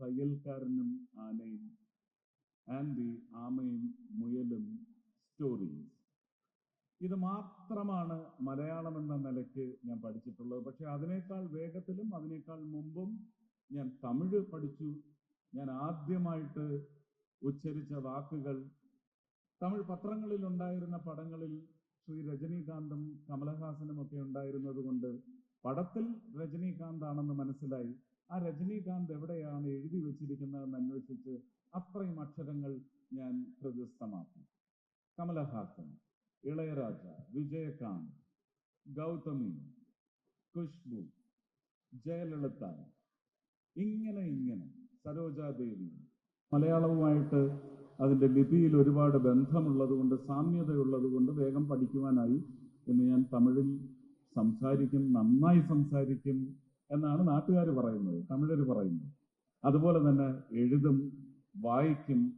തയ്യൽക്കാരനും ആനയും and the ആമയും മുയലും stories. ഇത് മാത്രമാണ് മലയാളം എന്ന നിലയ്ക്ക് ഞാൻ പഠിച്ചിട്ടുള്ളത്. പക്ഷെ അതിനേക്കാൾ വേഗത്തിലും അതിനേക്കാൾ മുമ്പും ഞാൻ തമിഴ് പഠിച്ചു. ഞാൻ ആദ്യമായിട്ട് ഉച്ചരിച്ച വാക്കുകൾ തമിഴ് പത്രങ്ങളിൽ ഉണ്ടായിരുന്ന പടങ്ങളിൽ ശ്രീ രജനീകാന്തും കമലഹാസനും ഒക്കെ ഉണ്ടായിരുന്നത് കൊണ്ട് പടത്തിൽ രജനീകാന്ത് ആണെന്ന് മനസ്സിലായി. ആ രജനീകാന്ത് എവിടെയാണ് എഴുതി വെച്ചിരിക്കുന്നതെന്ന് അന്വേഷിച്ച് അത്രയും അക്ഷരങ്ങൾ ഞാൻ ഹൃദയസ്ഥമാക്കി കമലഹാസൻ ഇളയരാജ വിജയകാന്ത് ഗൗതമി ഖുഷ്ബു ജയലളിത ഇങ്ങനെ ഇങ്ങനെ സരോജാദേവി. മലയാളവുമായിട്ട് അതിന്റെ ലിപിയിൽ ഒരുപാട് ബന്ധമുള്ളത് കൊണ്ട് സാമ്യതയുള്ളത് കൊണ്ട് വേഗം പഠിക്കുവാനായി എന്ന് ഞാൻ തമിഴിൽ സംസാരിക്കും നന്നായി സംസാരിക്കും. എന്നാണ് നാട്ടുകാർ പറയുന്നത് തമിഴർ പറയുന്നത്. അതുപോലെ തന്നെ എഴുതും വായിക്കും.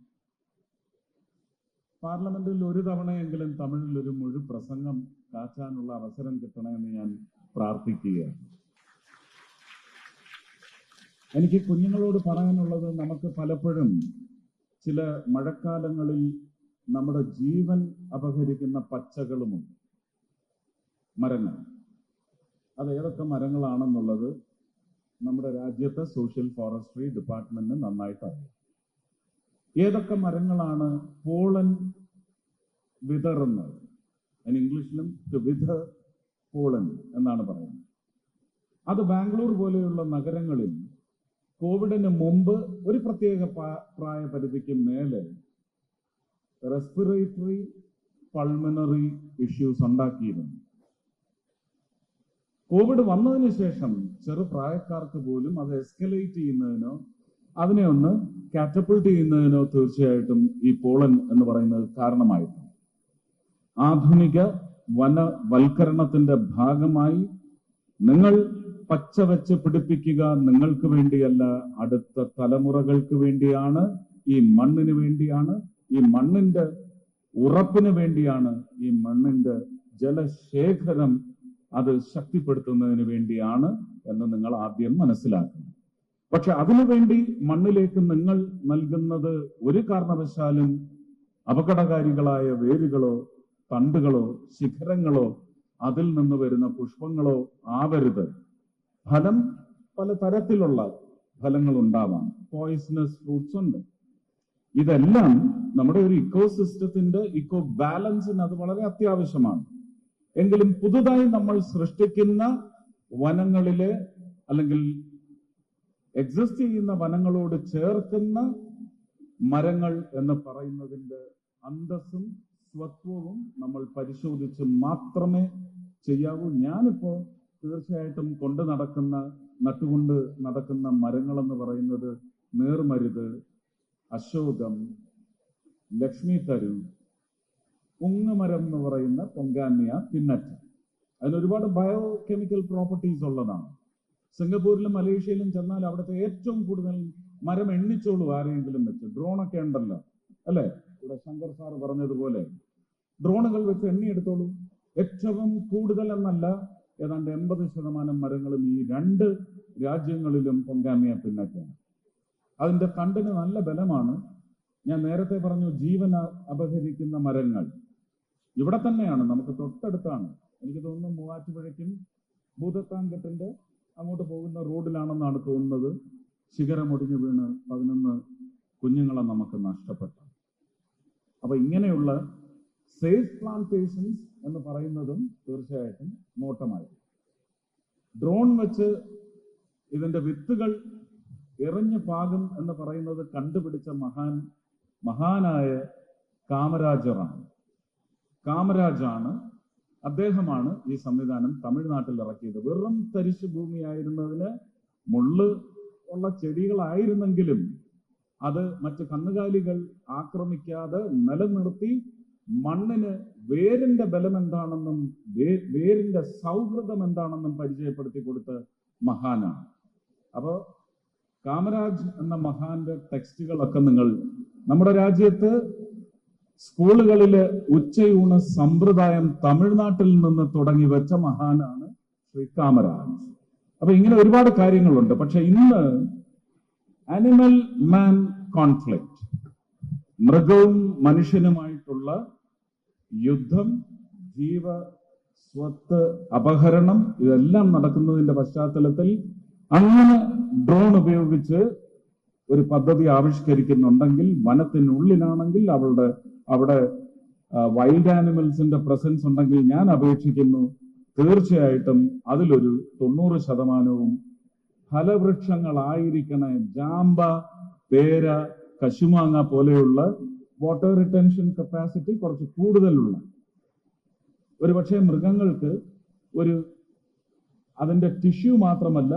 പാർലമെന്റിൽ ഒരു തവണയെങ്കിലും തമിഴിൽ ഒരു മുഴു പ്രസംഗം കാച്ചാനുള്ള അവസരം കിട്ടണമെന്ന് ഞാൻ പ്രാർത്ഥിക്കുകയാണ്. എനിക്ക് കുഞ്ഞുങ്ങളോട് പറയാനുള്ളത് നമുക്ക് പലപ്പോഴും ചില മഴക്കാലങ്ങളിൽ നമ്മുടെ ജീവൻ അപഹരിക്കുന്ന പച്ചകളുമുണ്ട്. മരങ്ങൾ. അത് ഏതൊക്കെ മരങ്ങളാണെന്നുള്ളത് നമ്മുടെ രാജ്യത്തെ സോഷ്യൽ ഫോറസ്ട്രി ഡിപ്പാർട്ട്മെന്റ് നന്നായിട്ട് അറിയാം. ഏതൊക്കെ മരങ്ങളാണ് പോളൻ വിതറുന്നത്? അതിന് ഇംഗ്ലീഷിലും വിധ പോളൻ എന്നാണ് പറയുന്നത്. അത് ബാംഗ്ലൂർ പോലെയുള്ള നഗരങ്ങളിൽ കോവിഡിന് മുമ്പ് ഒരു പ്രത്യേക പ്രായ പ്രായപരിധിക്ക് മേലെ റെസ്പിറേറ്ററി പൾമനറി ഇഷ്യൂസ് ഉണ്ടാക്കിയിരുന്നു. കോവിഡ് വന്നതിന് ശേഷം ചെറുപ്രായക്കാർക്ക് പോലും അത് എസ്കലേറ്റ് ചെയ്യുന്നതിനോ അതിനെ ഒന്ന് കാറ്റപ്പിൾട്ട് ചെയ്യുന്നതിനോ തീർച്ചയായിട്ടും ഈ പോളൻ എന്ന് പറയുന്നത് കാരണമായിട്ടുണ്ട്. ആധുനിക വനവൽക്കരണത്തിന്റെ ഭാഗമായി നിങ്ങൾ പച്ച വെച്ച് പിടിപ്പിക്കുക നിങ്ങൾക്ക് വേണ്ടിയല്ല അടുത്ത തലമുറകൾക്ക് വേണ്ടിയാണ് ഈ മണ്ണിന് വേണ്ടിയാണ് ഈ മണ്ണിന്റെ ഉറപ്പിന് വേണ്ടിയാണ് ഈ മണ്ണിന്റെ ജലശേഖരം അത് ശക്തിപ്പെടുത്തുന്നതിന് വേണ്ടിയാണ് എന്ന് നിങ്ങൾ ആദ്യം മനസ്സിലാക്കണം. പക്ഷെ അതിനുവേണ്ടി മണ്ണിലേക്ക് നിങ്ങൾ നൽകുന്നത് ഒരു കാരണവശാലും അപകടകാരികളായ വേരുകളോ തണ്ടുകളോ ശിഖരങ്ങളോ അതിൽ നിന്ന് വരുന്ന പുഷ്പങ്ങളോ ആവരുത്. ഫലം പല തരത്തിലുള്ള ഫലങ്ങൾ ഉണ്ടാവാം. പോയിസണസ് ഫ്രൂട്ട്സ് ഉണ്ട്. ഇതെല്ലാം നമ്മുടെ ഒരു ഇക്കോ സിസ്റ്റത്തിന്റെ ഇക്കോ ബാലൻസിന് അത് വളരെ അത്യാവശ്യമാണ്. എങ്കിലും പുതുതായി നമ്മൾ സൃഷ്ടിക്കുന്ന വനങ്ങളിലെ അല്ലെങ്കിൽ എക്സിസ്റ്റ് ചെയ്യുന്ന വനങ്ങളോട് ചേർക്കുന്ന മരങ്ങൾ എന്ന് പറയുന്നതിന്റെ അന്തസ്സും സ്വത്വവും നമ്മൾ പരിശോധിച്ച് മാത്രമേ ചെയ്യാവൂ. ഞാനിപ്പോ തീർച്ചയായിട്ടും കൊണ്ടു നടക്കുന്ന നട്ടുകൊണ്ട് നടക്കുന്ന മരങ്ങൾ എന്ന് പറയുന്നത് നേർമരുത് അശോകം ലക്ഷ്മി തരു ഉങ്ങമരം എന്ന് പറയുന്ന പൊങ്കാനിയ പിന്നറ്റ. അതിന് ഒരുപാട് ബയോ കെമിക്കൽ പ്രോപ്പർട്ടീസ് ഉള്ളതാണ്. സിംഗപ്പൂരിലും മലേഷ്യയിലും ചെന്നാൽ അവിടുത്തെ ഏറ്റവും കൂടുതൽ മരം എണ്ണിച്ചോളൂ ആരെങ്കിലും വെച്ച്. ഡ്രോണൊക്കെ ഉണ്ടല്ലോ അല്ലെ? ഇവിടെ ശങ്കർ സാർ പറഞ്ഞതുപോലെ. ഡ്രോണുകൾ വെച്ച് എണ്ണിയെടുത്തോളൂ. ഏറ്റവും കൂടുതൽ എന്നല്ല ഏതാണ്ട് എൺപത് ശതമാനം മരങ്ങളും ഈ രണ്ട് രാജ്യങ്ങളിലും പൊങ്കാമിയ പിന്നറ്റാണ് അതിന്റെ തണ്ടിന് നല്ല ബലമാണ്. ഞാൻ നേരത്തെ പറഞ്ഞു ജീവൻ അപഹരിക്കുന്ന മരങ്ങൾ. ഇവിടെ തന്നെയാണ് നമുക്ക് തൊട്ടടുത്താണ്. എനിക്ക് തോന്നുന്നു മൂവാറ്റുപുഴയ്ക്കും ഭൂതത്താങ്കത്തിന്റെ അങ്ങോട്ട് പോകുന്ന റോഡിലാണെന്നാണ് തോന്നുന്നത്. ശിഖരമൊടിഞ്ഞു വീണ് പതിനൊന്ന് കുഞ്ഞുങ്ങളെ നമുക്ക് നഷ്ടപ്പെട്ടു. അപ്പൊ ഇങ്ങനെയുള്ള സേഫ് പ്ലാന്റേഷൻസ് എന്ന് പറയുന്നതും തീർച്ചയായിട്ടും നോട്ടമായി. ഡ്രോൺ വെച്ച് ഇതിന്റെ വിത്തുകൾ എറിഞ്ഞു പാകും എന്ന് പറയുന്നത് കണ്ടുപിടിച്ച മഹാൻ മഹാനായ കാമരാജറാണ്. കാമരാജാണ്. അദ്ദേഹമാണ് ഈ സംവിധാനം തമിഴ്നാട്ടിൽ ഇറക്കിയത്. വെറും തരിശു ഭൂമിയായിരുന്നതിന് മുള്ള് ഉള്ള ചെടികളായിരുന്നെങ്കിലും അത് മറ്റ് കന്നുകാലികൾ ആക്രമിക്കാതെ നിലനിർത്തി മണ്ണിന് വേരിന്റെ ബലം എന്താണെന്നും വേരിന്റെ സൗഹൃദം എന്താണെന്നും പരിചയപ്പെടുത്തി കൊടുത്ത മഹാനാണ്. അപ്പോ കാമരാജ് എന്ന മഹാന്റെ ടെക്സ്റ്റുകളൊക്കെ നിങ്ങൾ നമ്മുടെ രാജ്യത്ത് സ്കൂളുകളിലെ ഉച്ചയൂണ് സമ്പ്രദായം തമിഴ്നാട്ടിൽ നിന്ന് തുടങ്ങി വെച്ച മഹാനാണ് ശ്രീ കാമരാജ്. അപ്പൊ ഇങ്ങനെ ഒരുപാട് കാര്യങ്ങളുണ്ട്. പക്ഷെ ഇന്ന് അനിമൽ മാൻ കോൺഫ്ലിക്റ്റ് മൃഗവും മനുഷ്യനുമായിട്ടുള്ള യുദ്ധം ജീവ സ്വത്ത് അപഹരണം ഇതെല്ലാം നടക്കുന്നതിന്റെ പശ്ചാത്തലത്തിൽ അങ്ങനെ ഡ്രോൺ ഉപയോഗിച്ച് ഒരു പദ്ധതി ആവിഷ്കരിക്കുന്നുണ്ടെങ്കിൽ വനത്തിനുള്ളിലാണെങ്കിൽ അവളുടെ അവിടെ വൈൽഡ് ആനിമൽസിന്റെ പ്രസൻസ് ഉണ്ടെങ്കിൽ ഞാൻ അപേക്ഷിക്കുന്നു. തീർച്ചയായിട്ടും അതിലൊരു തൊണ്ണൂറ് ശതമാനവും ഫലവൃക്ഷങ്ങളായിരിക്കണ. ജാമ്പ പേര കശുമാങ്ങ പോലെയുള്ള വാട്ടർ റിട്ടൻഷൻ കപ്പാസിറ്റി കുറച്ച് കൂടുതലുള്ള. ഒരു പക്ഷേ മൃഗങ്ങൾക്ക് ഒരു അതിന്റെ ടിഷ്യൂ മാത്രമല്ല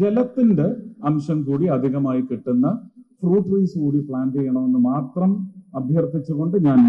ജലത്തിന്റെ അംശം കൂടി അധികമായി കിട്ടുന്ന ഫ്രൂട്ട് ട്രീസ് കൂടി പ്ലാന്റ് ചെയ്യണമെന്ന് മാത്രം അഭ്യർത്ഥിച്ചുകൊണ്ട് ഞാൻ